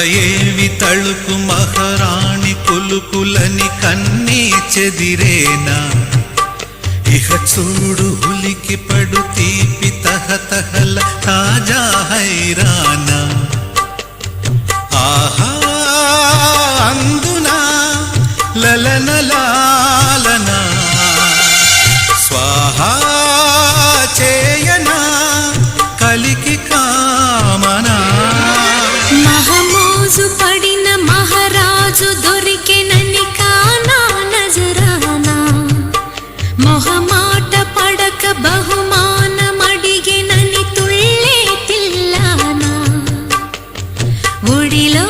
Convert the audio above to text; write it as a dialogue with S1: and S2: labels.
S1: ఏమి తళుకు మహారాణి కులుకులని కన్నీ చెదిరేనా? ఇహ చూడు ఉలికి పడు తీపి తహతహల తాజా హైరానా? ఆహా అందునా? లలనలా
S2: మహమోజు పడిన మహారాజు దొరికెనని కానా నజరానా. మొహమాట పడక బహుమానం బహుమానమడిగినని తుళ్ళే తిల్లానా. ఒడిలో